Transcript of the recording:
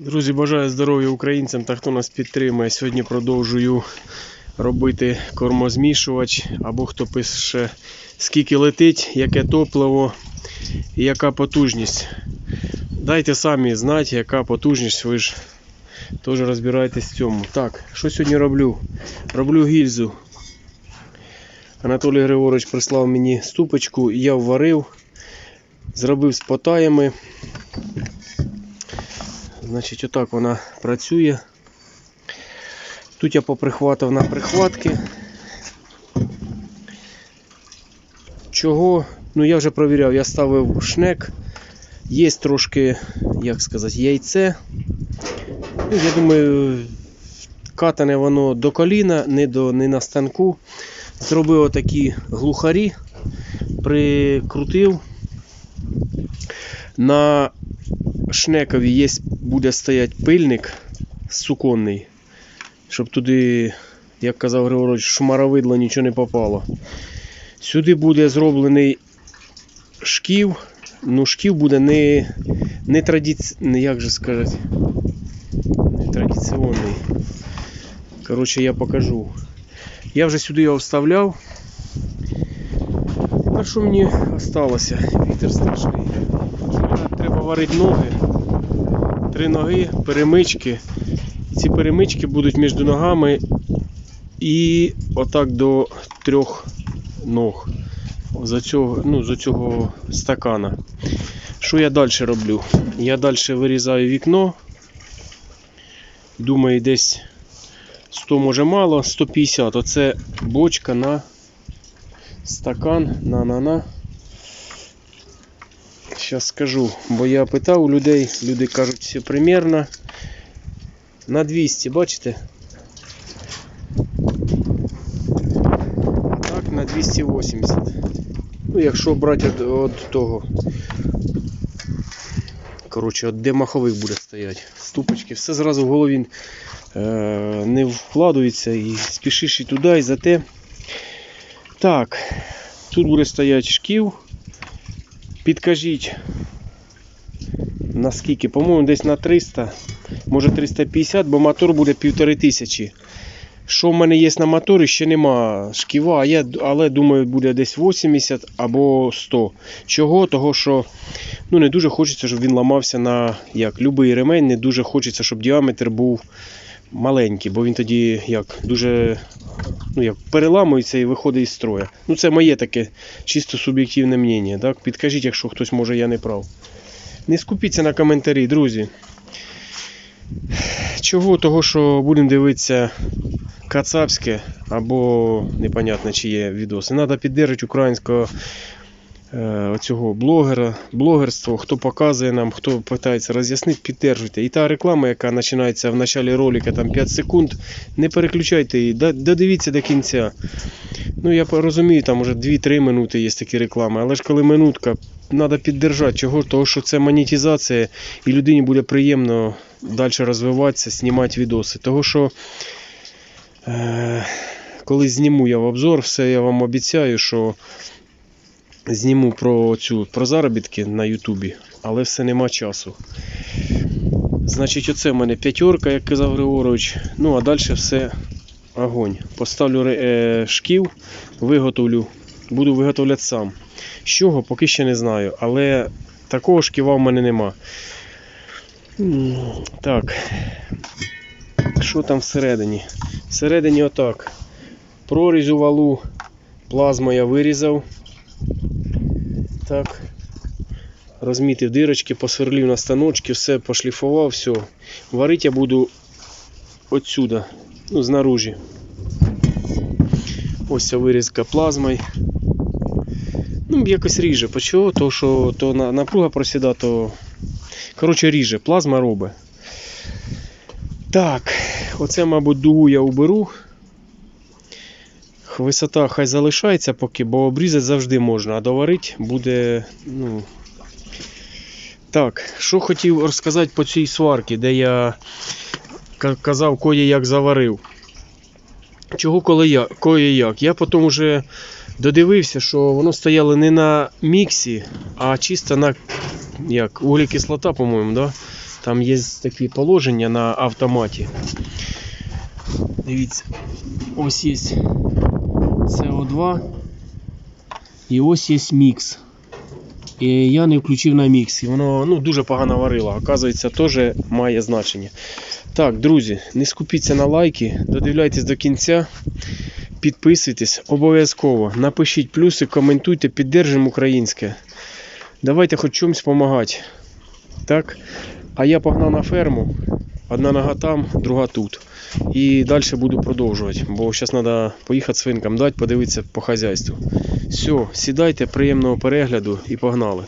Друзі, бажаю здоров'я українцям та хто нас підтримує. Сьогодні продовжую робити кормозмішувач, або хто пише, скільки летить, яке топливо і яка потужність. Дайте самі знати, яка потужність, ви ж теж розбираєтесь в цьому. Так, що сьогодні роблю? Роблю гільзу. Анатолій Григорович прислав мені ступочку, я вварив, зробив з потаями. Значить, отак вона працює. Тут я поприхватив на прихватки. Чого? Ну я вже провіряв, я ставив шнек. Є трошки, як сказати, яйце. Ну, я думаю, катане воно до коліна, не, до, не на станку. Зробив отакі глухарі, прикрутив. На шнекові є, буде стояти пильник суконний, щоб туди, як казав Григорович, шмаровидло нічого не попало. Сюди буде зроблений шків. Ну, шків буде не, не традиці... не як же сказати, не традиційний. Коротше, я покажу. Я вже сюди його вставляв. А що мені залишилося? Вітер страшний. Варити ноги. Три ноги, перемички. Ці перемички будуть між ногами і отак до трьох ног. За цього, ну, з цього стакана. Що я далі роблю? Я далі вирізаю вікно. Думаю, десь 100 може мало, 150. Оце бочка на стакан, на-на-на. Зараз скажу, бо я питав людей, люди кажуть, все примерно на 200, бачите? А так на 280. Ну, якщо брати від, від того. Коротше, от де маховик буде стояти. Ступочки, все зразу в голові е, не вкладується і спішиш і туди, і за те. Так, тут буде стояти шків. Підкажіть, наскільки, по-моєму, десь на 300, може 350, бо мотор буде 1500. Що в мене є на моторі, ще нема шківа, я, але думаю, буде десь 80 або 100. Чого? Того, що ну, не дуже хочеться, щоб він ламався на як любий ремень, не дуже хочеться, щоб діаметр був маленький, бо він тоді як дуже ну, як переламується і виходить із строя. Ну, це моє таке чисто суб'єктивне мнення. Так? Підкажіть, якщо хтось може я не прав. Не скупіться на коментарі, друзі. Чого? Того, що будемо дивитися кацапське або непонятно чи є відоси. Треба підтримати українського оцього блогера, блогерство, хто показує нам, хто питається роз'яснити, підтримуйте. І та реклама, яка починається в началі ролика там 5 секунд, не переключайте її, додивіться до кінця. Ну, я розумію, там вже 2-3 минути є такі реклами, але ж коли минутка, треба піддержати. Чого? Того, що це монетизація, і людині буде приємно далі розвиватися, знімати відоси. Того, що е, коли зніму я в обзор, все я вам обіцяю, що зніму про цю про заробітки на Ютубі, але все нема часу. Значить, оце в мене п'ятерка, як казав Григорович. Ну, а далі все огонь. Поставлю е, шків, виготовлю, буду виготовляти сам. З чого, поки ще не знаю, але такого шківа в мене нема. Так. Що там всередині? Всередині отак. Прорізь у валу, плазму я вирізав. Так. Розмітив дирочки, посверлив на станочки, все пошліфував, все. Варити я буду отсюда, ну, знаружі. Ось ця вирізка плазмою. Ну, якось ріже. Почого? То, що то напруга просіда, то. Коротше, ріже, плазма робить. Так, оце, мабуть, дугу я уберу. Висота хай залишається поки, бо обрізати завжди можна, а доварити буде. Ну... Так, що хотів розказати по цій сварці, де я казав, кое як заварив. Чого коли я, кое як? Я потім вже додивився, що воно стояло не на міксі, а чисто на як, углекислота, по-моєму, да? Там є такі положення на автоматі. Дивіться, ось є CO2 і ось є мікс. І я не включив на мікс. І воно ну, дуже погано варило. Оказується, теж має значення. Так, друзі, не скупіться на лайки, додивляйтесь до кінця. Підписуйтесь обов'язково. Напишіть плюси, коментуйте, піддержимо українське. Давайте хоч чомусь допомагати. Так? А я погнав на ферму. Одна нога там, друга тут. І далі буду продовжувати, бо зараз треба поїхати свинкам дати, подивитися по хазяйству. Все, сідайте, приємного перегляду і погнали.